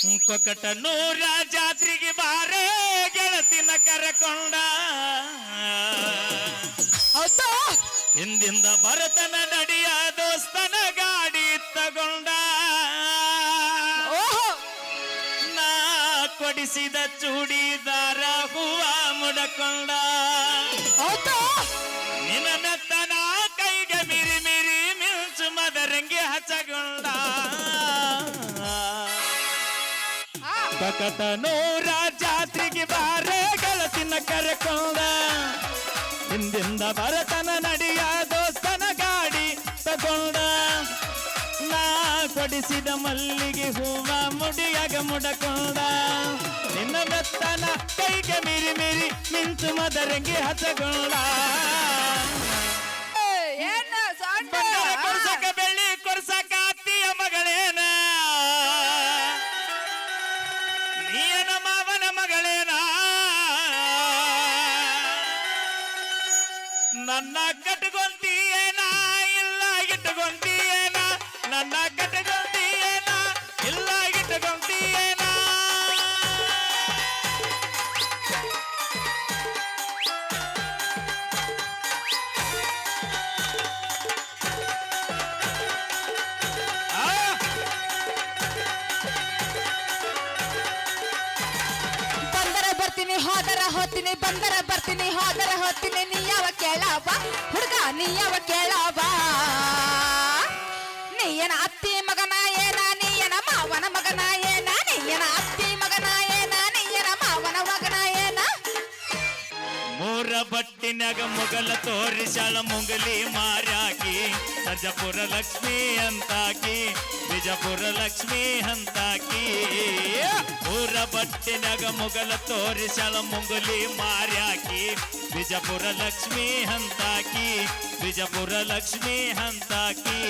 ಕೊಕ್ಕಟ ನೂರ ಜಾತ್ರೆಗೆ ಬಾರೆ ಗೆಳತಿನ ಕರಕೊಂಡ. ಹೌದಾ? ಹಿಂದಿಂದ ಭರತನ ನಡಿಯ ದೋಸ್ತನ ಗಾಡಿ ತಗೊಂಡ. ನಾ ಕೊಡಿಸಿದ ಚೂಡಿದಾರ ಹೂವ ಮುಡಕೊಂಡ. ಹೌದಾ? ನಿನ್ನ ಮೆತ್ತನ ಕೈಗೆ ಮಿರಿ ಮಿರಿ ಮಿಂಚು ಮದರಂಗಿ ಹಚ್ಚಗೊಂಡ. ಆ, ಕಕಟ ನೂರ ಜಾತ್ರೆಗೆ ಬಾರೆ ಗೆಳತಿನ ಕರೆಕೊಂಡ. ಹಿಂದಿಂದ ಭರತನ ನಡಿಯ ದೋಸ್ತನ ಗಾಡಿ ತಗೊಂಡ. ನಾ ಕೊಡಿಸಿದ ಮಲ್ಲಿಗೆ ಹೂವ ಮುಡಿಯಾಗ ಮುಡಕೊಂಡ. ನಿನ್ನ ಮೆತ್ತನ ಕೈಗೆ ಮಿರಿ ಮಿರಿ ಮಿಂಚು ಮದರಂಗಿ ಹತಗೊಂಡ ಬೆಳ್ಳಿ ಕೊಡ್ಸಕ ಅತ್ತಿಯ ಮಗಳೇನ? ನನ್ನ ಕಟ್ಕೊಂತೀಯೇನ ಇಲ್ಲ ಇಟ್ಕೊಂತೀಯೇನ ನನ್ನ ಕಟ್ಕೊಂತೀಯೇನ ಇಲ್ಲ ಇಟ್ಕೊಂತೀಯೇನ ಬಂದರ ಬರ್ತೀನಿ, ಹೋದರ ಹೋಗ್ತೀನಿ ಬಂದರ ಬರ್ತೀನಿ, ಹೋದರ ಹೋಗ್ತೀನಿ ನೀಯನ ಅತ್ತಿ ಮಗನ ಏನ ನೀಯನ ಮಾವನ ಮಗನ ಏನ ನೀಯನ ಅತ್ತಿ ಮಗನ ಏನ ನೀಯನ ಮಾವನ ಮಗನ ಏನ ಮೂರ ಬಟ್ಟಿನಾಗ ಮೊಗಲ ತೋರಿಸಳ ಮುಂಗಲಿ ಮಾರ್ಯಾಕಿ ಸರ್ಜಪುರ ಲಕ್ಷ್ಮಿ ಅಂತಾಕಿ, ಬಿಜಪುರ ಲಕ್ಷ್ಮಿ ಅಂತಾಕಿ. ಮೂರ ಬಟ್ಟಿನಾಗ ಮೊಗಲ ತೋರಿಸಳ ಮುಂಗಲಿ ಮಾರ್ಯಾಕಿ, ಬಿಜಪುರ ಲಕ್ಷ್ಮಿ ಹಂತಾಕಿ ಬಿಜಪುರ ಲಕ್ಷ್ಮಿ ಅಂತಾಕಿ.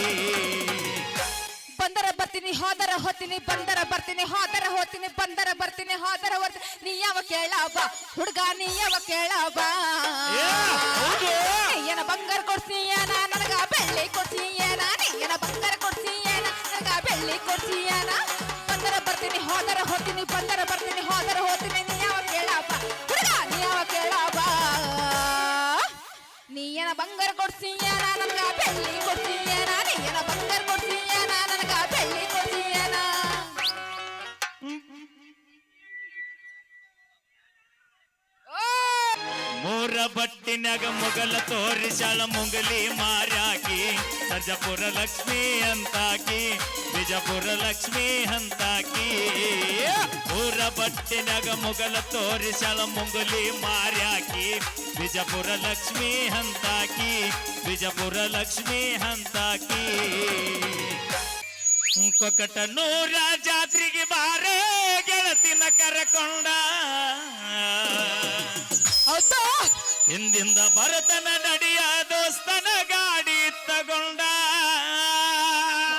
ಬಂದರ ಬರ್ತೀನಿ ಹೋದರ ಹೋತೀನಿ ಬಂದರ ಬರ್ತೀನಿ ಹೋದರ ಹೋತೀನಿ ಬಂದರ ಬರ್ತೀನಿ ಹೋದರ ಹೋಗ್ತೀನಿ ನೀ ಯಾವ ಕೇಳವ? ಹುಡುಗ ನೀ ಯಾವ ಕೇಳವ? ಏನ ಬಂಗಾರ ಕೊಡ್ಸೀಯನ ನನಗ ಬೆಳ್ಳಿ ಕೊಡ್ತೀಯ ಏನ? ಬಂಗಾರ ಏನ? ನನಗ ಬೆಳ್ಳಿ ಕೊಡ್ಸೀಯನ ಬಂದರ ಬರ್ತೀನಿ ಹೋದರ ಹೋಗ್ತೀನಿ ಬಂದರ ಬರ್ತೀನಿ ಹೋದರ ಹೋತೀನಿ ನೀ ಯಾವ ಕೇಳವ? ಹುಡುಗ ನೀ ಯಾವ ಕೇಳಬ್ಬಾ ನೀ ಏನ ಬಂಗಾರ ಕೊಡ್ಸೀಯನ ಮೊಗಲ ತೋರಿಸಾಳ ಮುಂಗಲಿ ಮಾರ್ಯಾಕಿ, ಸರ್ಜಪುರ ಲಕ್ಷ್ಮಿ ಅಂತಾಕಿ, ಬಿಜಾಪುರ ಲಕ್ಷ್ಮಿ ಅಂತಾಕಿ. ಊರ ಬಟ್ಟಿನಾಗ ಮುಗಲ ತೋರಿಸಾಳ ಮುಂಗಲಿ ಮಾರ್ಯಾಕಿ, ಬಿಜಾಪುರ ಲಕ್ಷ್ಮಿ ಅಂತಾಕಿ, ಬಿಜಾಪುರ ಲಕ್ಷ್ಮಿ ಅಂತಾಕಿ. ಕೊಕ್ಕಟ ನೂರ ಜಾತ್ರೆಗೆ ಬಾರೆ ಗೆಳತಿನ ಕರಕೊಂಡ. ಹೌದಾ ಹಿಂದಿಂದ ಭರತನ ನಡಿಯ ದೋಸ್ತನ ಗಾಡಿ ತಗೊಂಡ.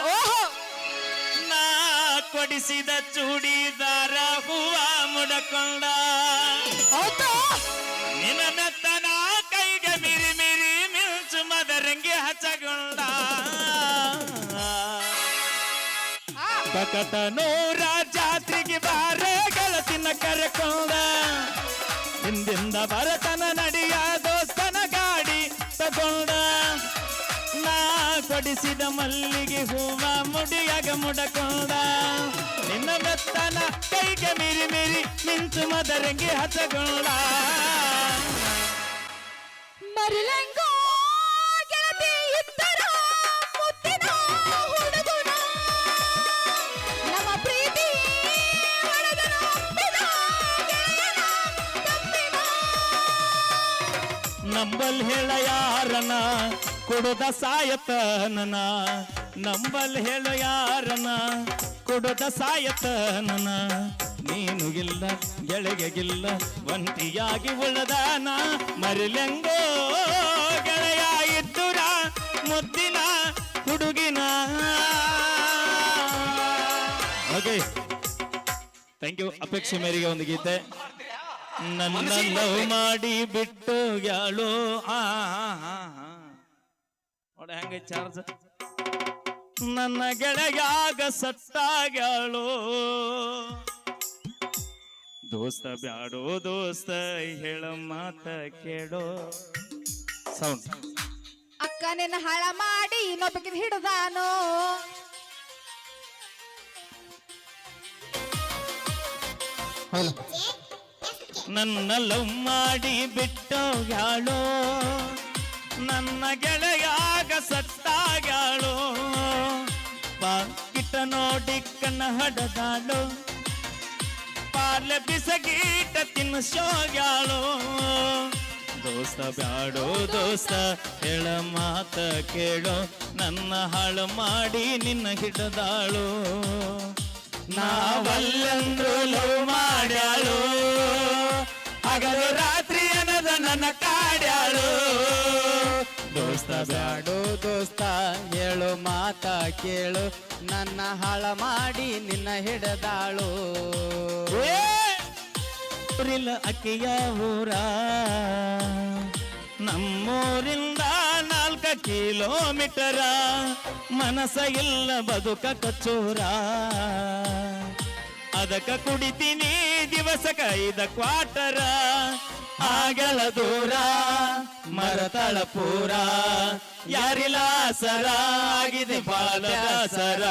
ಓಹೋ. ನಾ ಕೊಡಿಸಿದ ಚೂಡಿದಾರ ಹೂವ ಮುಡಕೊಂಡ. ಹೌದಾ? ನಿನ್ನ ಮೆತ್ತನ ಕೈಗೆ ಮಿರಿ ಮಿರಿ ಮಿಂಚು ಮದರಂಗಿ ಹಚ್ಚಗೊಂಡ. ಆ, ಕಕಟ ನೂರ ಜಾತ್ರೆಗೆ ಬಾರೆ ಗಳತಿನ ಕರೆಕೊಂಡ. ಹಿಂದಿಂದ ಬರತನ ನಡಿಯ ದೋಸ್ತನ ಗಾಡಿ ತಗೊಂಡ. ನಾ ಕೊಡಿಸಿದ ಮಲ್ಲಿಗೆ ಹೂವ ಮುಡಿಯಾಗ ಮುಡಕೊಂಡ. ನಿನ್ನ ಬೆತ್ತನ ಕೈಗೆ ಮಿರಿ ಮಿರಿ ನಿಂತು ಮದರಂಗಿ ಹತಗೊಂಡ ಮರಿಲಂಗೋ ನಂಬಲ್ ಹೇಳ ಯಾರನ ಕೊಡದ ಸಾಯತನನ. ನಂಬಲ್ ಹೇಳ ಯಾರನ ಕೊಡದ ಸಾಯತನನ. ನೀನು ಇಲ್ಲ, ಗೆಳೆಗೆಗಿಲ್ಲ, ಒಂಟಿಯಾಗಿ ಉಳದಾನ. ಮರಿಲೆಂಗೋ ಗೆಳೆಯ ಇದ್ದುರ, ಮುದ್ದಿನ ಹುಡುಗಿನ. ಓಕೆ ಥ್ಯಾಂಕ್ ಯು ಅಪೇಕ್ಷೆ ಮೇರೆಗೆ ಒಂದು ಗೀತೆ. ನನ್ನ ಲವ್ ಮಾಡಿ ಬಿಟ್ಟು ಯಾಳು? ಆ ನೋಡ ಹೆಂಗ ಚಾರ್ಜ್. ನನ್ನ ಗೆಳೆಯಾಗ ಸತ್ತಾಗ್ಯಾಳು. ದೋಸ್ತ ಬ್ಯಾಡೋ ದೋಸ್ತ ಹೇಳ ಮಾತ ಕೇಳೋ. ಸೌಂಡ್ ಅಕ್ಕ ನಿನ್ನ ಹಾಳ ಮಾಡಿ ಇನ್ನೊಬ್ಬಕಿನ ಹಿಡ್ದಾನು. ನನ್ನ ಲವ್ ಮಾಡಿ ನನ್ನ ಗೆಳೆಯಾಗ ಸತ್ತಾಗ್ಯಾಳೋ. ಪಾಕಿಟ ನೋಡಿ ಕಣ್ಣ ಹಡದಾಳೋ. ಪಾರ್ಲೆ ಬಿಸಗೀಟ ತಿನ್ಸೋಗ್ಯಾಳೋ. ದೋಸ್ತ ಬ್ಯಾಡೋ ದೋಸ್ತ, ಹೇಳ ಮಾತ ಕೇಳೋ. ನನ್ನ ಹಾಳು ಮಾಡಿ ನಿನ್ನ ಹಿಡದಾಳು. ನಾವಲ್ಲಂದ್ರು ಲವ್ ಮಾಡ್ಯಾಳು. ಹಗಲು ರಾತ್ರಿ ಅನ್ನದ ನನ್ನ ಕಾಡ್ಯಾಳು. ದೋಸ್ತ ಬ್ಯಾಡೋ, ದೋಸ್ತ, ಹೇಳು ಮಾತ ಕೇಳು. ನನ್ನ ಹಾಳ ಮಾಡಿ ನಿನ್ನ ಹಿಡದಾಳು. ಊರಿಲ್ಲ ಅಕ್ಕಿಯ ಊರ. ನಮ್ಮೂರಿಂದ ನಾಲ್ಕ ಕಿಲೋಮೀಟರ. ಮನಸ ಇಲ್ಲ ಬದುಕ ಕಚ್ಚೂರ. ಅದಕ್ಕ ಕುಡಿತೀನಿ ದಿವಸಕ ಕೈದ ಕ್ವಾಟರ ಆಗಲ ದೂರ, ಮರತಳ ಪೂರ. ಯಾರಿಲ್ಲ ಸರ, ಆಗಿದೆ ಬಾಲಸರ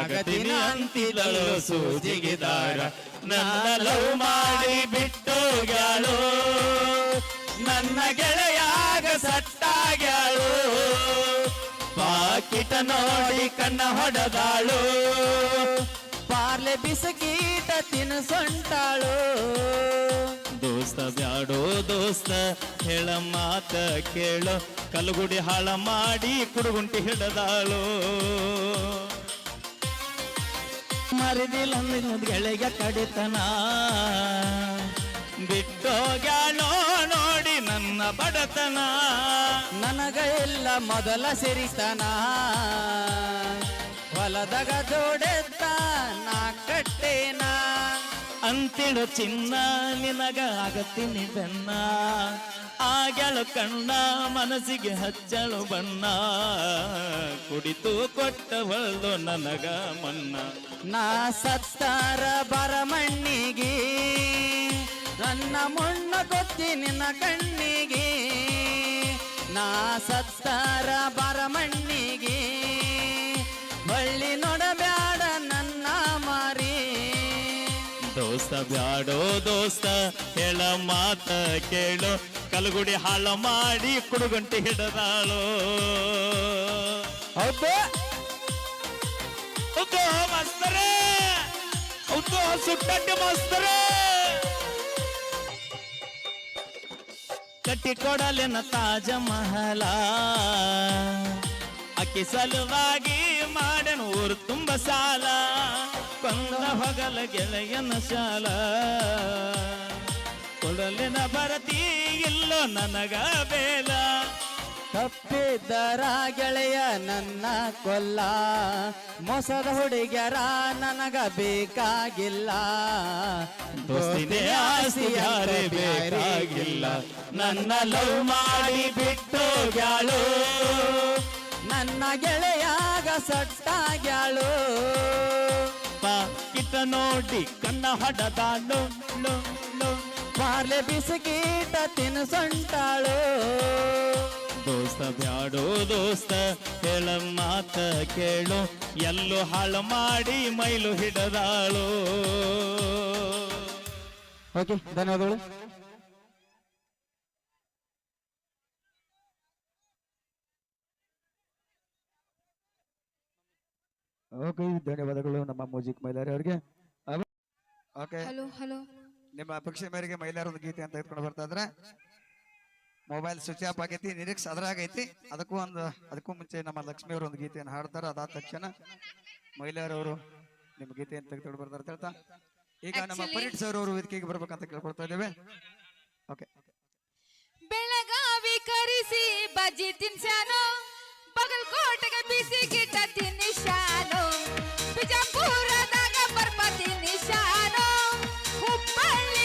ಅಗದಿನ ಅಂತಿದಳು ಸೂಜಿಗೆ ದಾರ. ನನ್ನ ಲವ್ ಮಾಡಿ ಬಿಟ್ಟೋಗ್ಯಾಳು ನನ್ನ ಗೆಳೆಯಾಗ ಸಟ್ಟಾಗ್ಯಾಳು. ಪಾಕಿಟ ನೋಡಿ ಕಣ್ಣ ಹೊಡೆದಾಳು. ಪಾರ್ಲೆ ಬಿಸಕೀಟ ತಿನ್ಸೊಂಟಾಳು ದೋಸ್ತ ಬ್ಯಾಡೋ ದೋಸ್ತ ಹೇಳ ಮಾತ ಕೇಳು. ಕಲ್ಗುಡಿ ಹಾಳ ಮಾಡಿ ಕುಡುಗುಂಟಿ ಹಿಡದಾಳು. ಮರಿದಿಲ್ಲ ಗೆಳೆಯ ಕಡಿತನ. ಬಿಟ್ಟೋಗ್ಯಾಳೋ ನೋಡಿ ನನ್ನ ಬಡತನ. ನನಗ ಇಲ್ಲ ಮೊದಲ ಸಿರಿತನ. ಹೊಲದಾಗ ಜೋಡೆತ್ತ ನಾ ಕಟ್ಟೇನ. ಅಂತಿಳು ಚಿನ್ನ ನಿನಗ ಆಗತ್ತೀನಿ ಬೆನ್ನ. ಆಗ್ಯಾಳು ಕಣ್ಣ ಮನಸ್ಸಿಗೆ ಹಚ್ಚಳು ಬಣ್ಣ. ಕುಡಿತು ಕೊಟ್ಟವಳ್ದು ನನಗ ಮನ್ನ ನಾ ಸತ್ತಾರ ಬರಮಣ್ಣಿಗೆ ನನ್ನ ಮುಣ್ಣ ಗೊತ್ತಿ ನಿನ್ನ ಕಣ್ಣಿಗೆ. ನಾ ಸತ್ತಾರ ಬರ ಬಳ್ಳಿ ನೋಡಬ್ಯಾಡ ನನ್ನ ಮಾರಿ. ದೋಸ್ತ ಬ್ಯಾಡೋ ದೋಸ್ತ ಹೇಳ ಮಾತ ಕೇಳು. ಕಲಗುಡಿ ಹಾಳ ಮಾಡಿ ಕುಡುಗಂಟಿ ಹಿಡದಾಳು. ಹೌದು. ಹೌದು ಮಸ್ತರೇ. ಹೌದು ಮಸ್ತರೇ. ಕಟ್ಟಿ ಕೊಡಲಿನ ತಾಜ ಮಹಲ. ಅಕ್ಕಿ ಸಲುವಾಗಿ ಮಾಡನು ಊರು ತುಂಬ ಸಾಲ ಕೊಂದ ಹೊಗಲ ಗೆಳೆಯನ ಶಾಲ. ಕೊಡಲಿನ ಬರತಿ ಇಲ್ಲೋ ನನಗ ಬೇಲ. ತಪ್ಪಿದ್ದರ ಗೆಳೆಯ ನನ್ನ ಕೊಲ್ಲ ಮೋಸದ ಹುಡುಗ್ಯರ ನನಗ ಬೇಕಾಗಿಲ್ಲ. ದೋಸ್ತಿನೇ ಯಾರೇ ಬೇಕಾಗಿಲ್ಲ. ನನ್ನ ಲವ್ ಮಾಡಿ ಬಿಟ್ಟು ಗ್ಯಾಳು ನನ್ನ ಗೆಳೆಯಾಗ ಸಟ್ಟಾಗ್ಯಾಳು ಕಿತ್ತ ನೋಡಿ ಕಣ್ಣ ಹೊಡೆದಾಳು. ಪಾರ್ಲೆ ಬಿಸಿಕೀಟ ತಿನ್ಸೊಂಟಾಳು. ದೋಸ್ತ ಬ್ಯಾಡೋ ದೋಸ್ತ, ಹೇಳ ಮಾತ ಕೇಳು. ಎಲ್ಲೂ ಹಾಳು ಮಾಡಿ ಮೈಲು ಹಿಡದಾಳು. ಓಕೆ, ಧನ್ಯವಾದಗಳು. ಓಕೆ ಧನ್ಯವಾದಗಳು ನಮ್ಮ ಮ್ಯೂಸಿಕ್ ಮೈಲಾರಿ ಅವರಿಗೆ. ಓಕೆ. Hello hello. ನಿಮ್ಮ ಅಪೇಕ್ಷೆ ಮೇರೆಗೆ ಮಹಿಳೆಯರ ಒಂದು ಗೀತೆ ಅಂತ ಇಟ್ಕೊಂಡು ಬರ್ತಾ ಇದ್ರೆ. ಮೊಬೈಲ್ ಸ್ವಿಚ್ ಆಫ್ ಆಗೈತಿ ನಿರೀಕ್ಷೆ ಅದರಾಗೈತಿ ಅದಕ್ಕೂ ಒಂದು ಅದಕ್ಕೂ ಮುಂಚೆ ನಮ್ಮ ಲಕ್ಷ್ಮಿ ಅವರು ಒಂದು ಗೀತೆಯನ್ನು ಹಾಡ್ತಾರೆ ಅದಾದ ತಕ್ಷಣ ಮಹಿಳೆಯರವರು ನಿಮ್ಮ ಗೀತೆಯನ್ನು ತೆಗೆದುಕೊಂಡು ಬರ್ತಾರೆ ಅಂತ ಹೇಳ್ತಾ. ಈಗ ನಮ್ಮ ಪರೀಟ್ ಸರ್ ಅವರು ವೇದಿಕೆಗೆ ಬರ್ಬೇಕಂತ ಕೇಳ್ಕೊಳ್ತಾ ಇದ್ದೇವೆ. ಓಕೆ. ಬೆಳಗಾವಿ ಕರೆಸಿ ಬಜಿ ತಿನ್ಸಾನು ಬಗಲ್ಕೋಟೆಗೆ ಬಿಸಿ ಗಿಟ್ಟ ತಿನ್ನಿಶಾನು ಬಿಜಾಪುರದಾಗ ಬರ್ಪ ತಿನ್ನಿಶಾನು ಹುಬ್ಬಳ್ಳಿ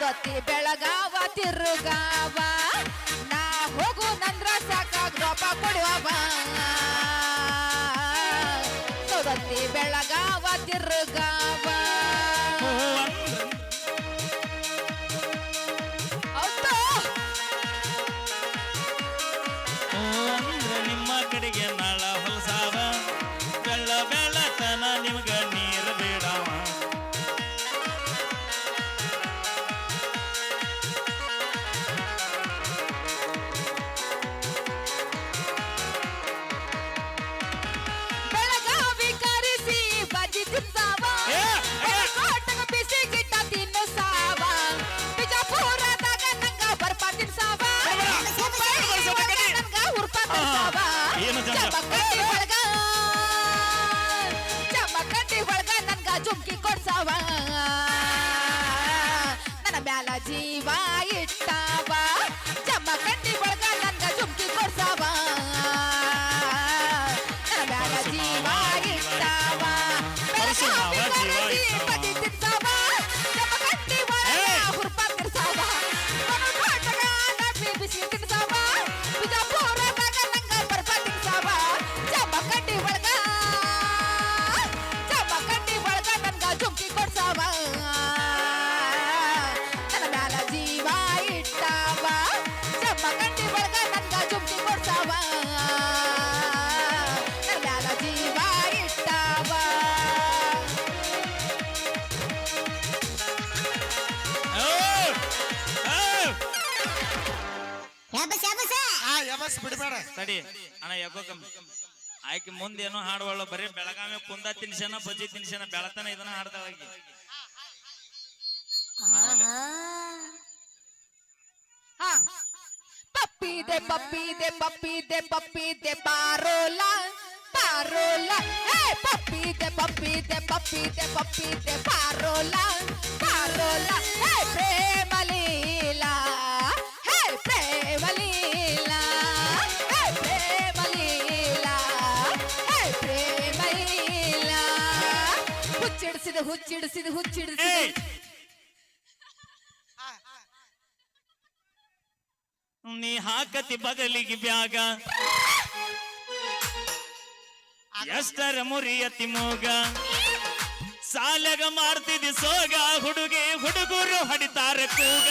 ಓದತಿ ಬೆಳಗಾವ ತಿರುಗಾವ. ನಾ ಹೋಗು ನಂದ್ರ ಸಾಕಾಗ ಕೊಡುವವ ಓದತಿ ಬೆಳಗಾವ ತಿರುಗಾವ. Apenas é. ಅಣ್ಣ ಯಾಕೋ ಕಮ್ಮಿ ಆಯ್ಕೆ ಮುಂದೇನೋ ಹಾಡುವಳು ಬರೀ ಬೆಳಗಾವಿ ಕುಂದ ತಿನ್ಸನ ಬಜ್ಜಿ ತಿನ್ಸನ ಬೆಳತನ ಇದನ್ನ ಹಾಡ್ತಾಳಾಕಿ ಹಾ. ಪಪ್ಪಿದೆ ಪಪ್ಪಿದೆ ಪಪ್ಪಿದೆ ಪಪ್ಪಿದೆ ಪಾರೋಲ ಪಾರೋಲ ಹೇ ಪಪ್ಪಿದೆ ಪಪ್ಪಿದೆ ಪಪ್ಪಿದೆ ಪಪ್ಪಿದೆ ಪಾರೋಲ ಪಾರೋಲ ಹೇ ಪ್ರೇಮ ಹುಚ್ಚಿಡಿಸಿದ ಹುಚ್ಚಿಡಿಸಿದ ಹುಚ್ಚಿಡಿಸಿದ! ನೀ ಹಾಕತಿ ಬದಲಿಗೆ ಬ್ಯಾಗ. ಎಷ್ಟರ ಮುರಿಯತಿ ಮೋಗ. ಸಾಲಗ ಮಾಡ್ತಿದ್ದಿ ಸೋಗ ಹುಡುಗಿ ಹುಡುಗರು ಹಡಿತಾರ ಕೂಗ.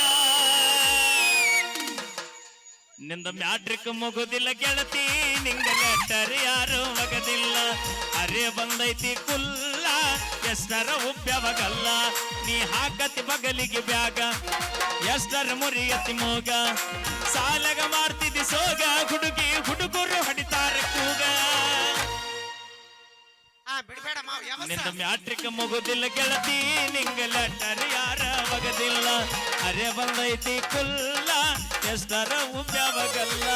ನಿಂದ ಮ್ಯಾಟ್ರಿಕ್ ಮುಗುದಿಲ್ಲ ಗೆಳತಿ ನಿಂಗ ಲೆಟರ್ ಯಾರು ಮಗದಿಲ್ಲ ಅರೆ ಬಂದೈತಿ ಕುಲ್ಲ ಎಷ್ಟರ ಉಪ್ಯವಗಲ್ಲ ನೀ ಹಾಕತಿ ಬಗಲಿಗೆ ಬ್ಯಾಗ. ಎಷ್ಟರ ಮುರಿಯತಿ ಮೋಗ ಸಾಲಗ ಮಾಡ್ತಿದ್ದಿ ಸೋಗ ಹುಡುಗಿ ಹುಡುಗರು ಹೊಡಿತಾರ ಕೂಗ. ನಿಂದ ಮ್ಯಾಟ್ರಿಕ್ ಮುಗುದಿಲ್ಲ ಗೆಳತಿ ನಿಂಗ ಲೆಟರ್ ಯಾರ ಬಗದಿಲ್ಲ ಅರೆ ಬಂದೈತಿ ಕುಲ್ಲ ಎಷ್ಟರ ಉಪ್ಯವಗಲ್ಲ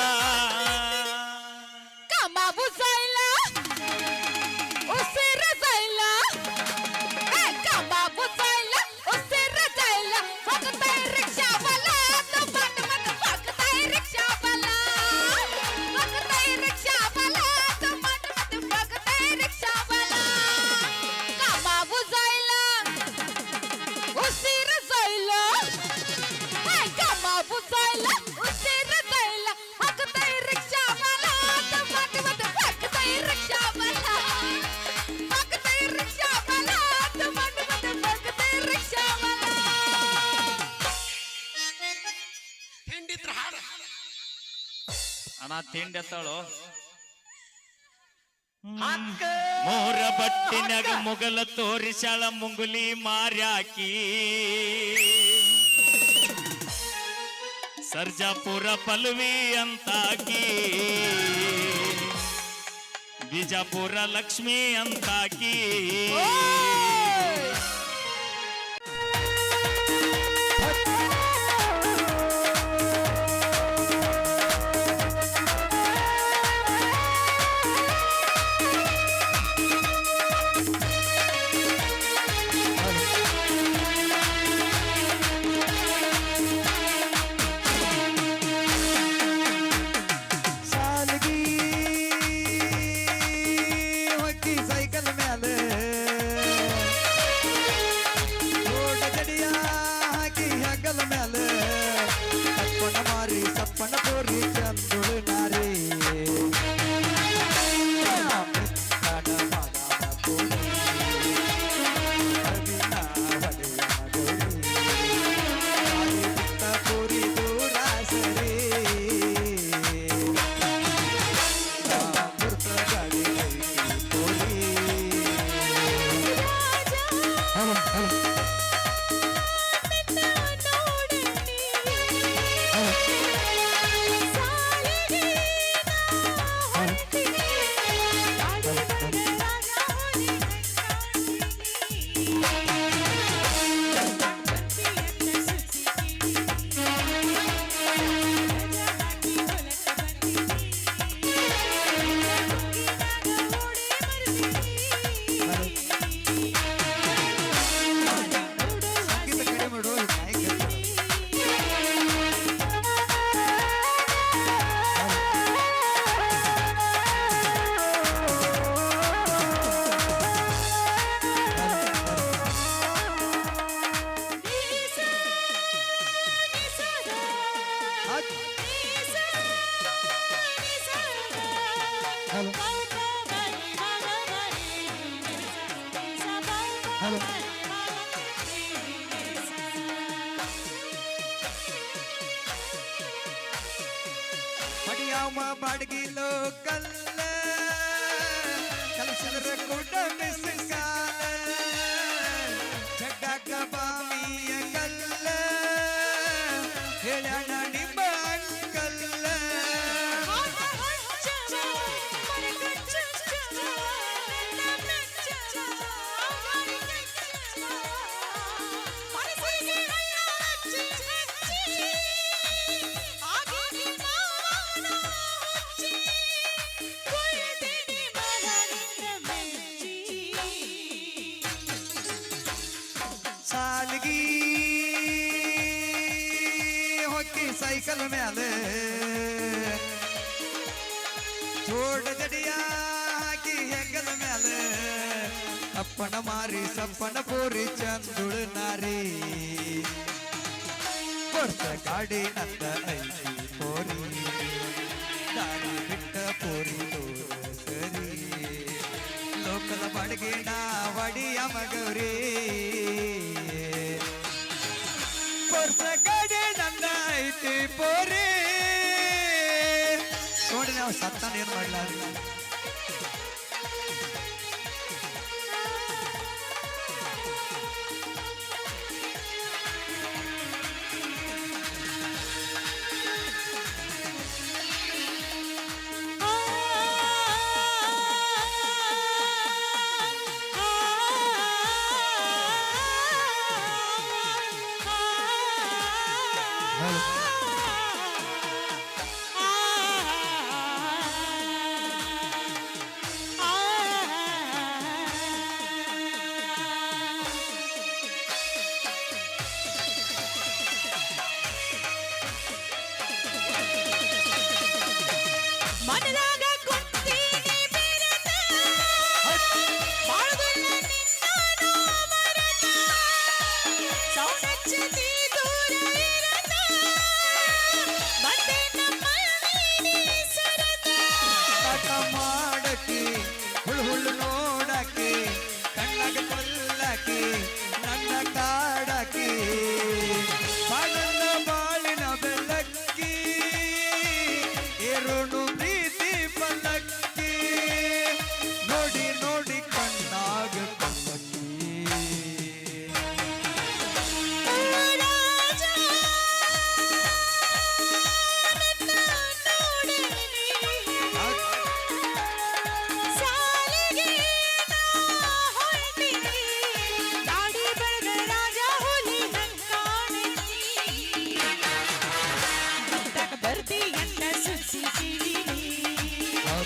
ಅಣ್ಣ ತಿಂಡಿ ಎತ್ತಾಳು. ಮೋರ ಬಟ್ಟಿನಾಗ ಮುಗಲ ತೋರಿಸಾಳ ಮುಂಗುಲಿ ಮಾರ್ಯಾಕಿ. ಸರ್ಜಾಪುರ ಪಲ್ವಿ ಅಂತಾಕಿ. ಬಿಜಾಪುರ ಲಕ್ಷ್ಮಿ ಅಂತಾಕಿ. హలో హలో పడియామా బడిగిలో కల్ల కలిసి కుటుంబ सालगी हो कि साइकिल मेले। छोड़ दड़िया की हेंगल मेले। अपन मारी, सपन पूरी चंदुड़ नारी। गाड़ी नंद ऐसी पोरी। ಸತ್ತ ಏನ್ ಮಾಡ್ಲಾರಿ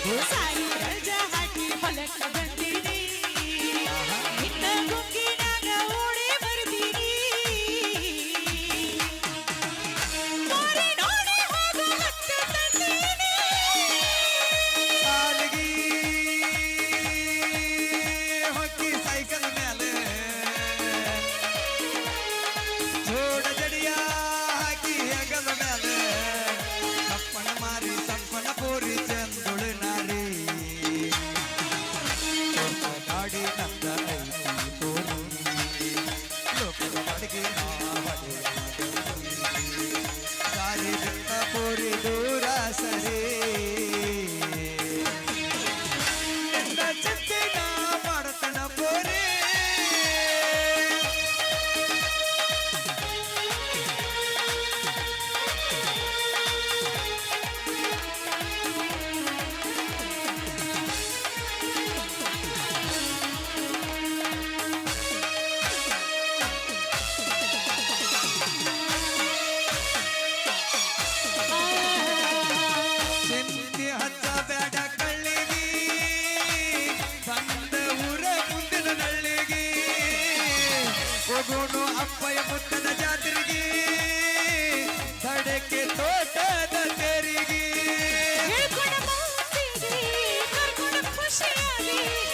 This Miami.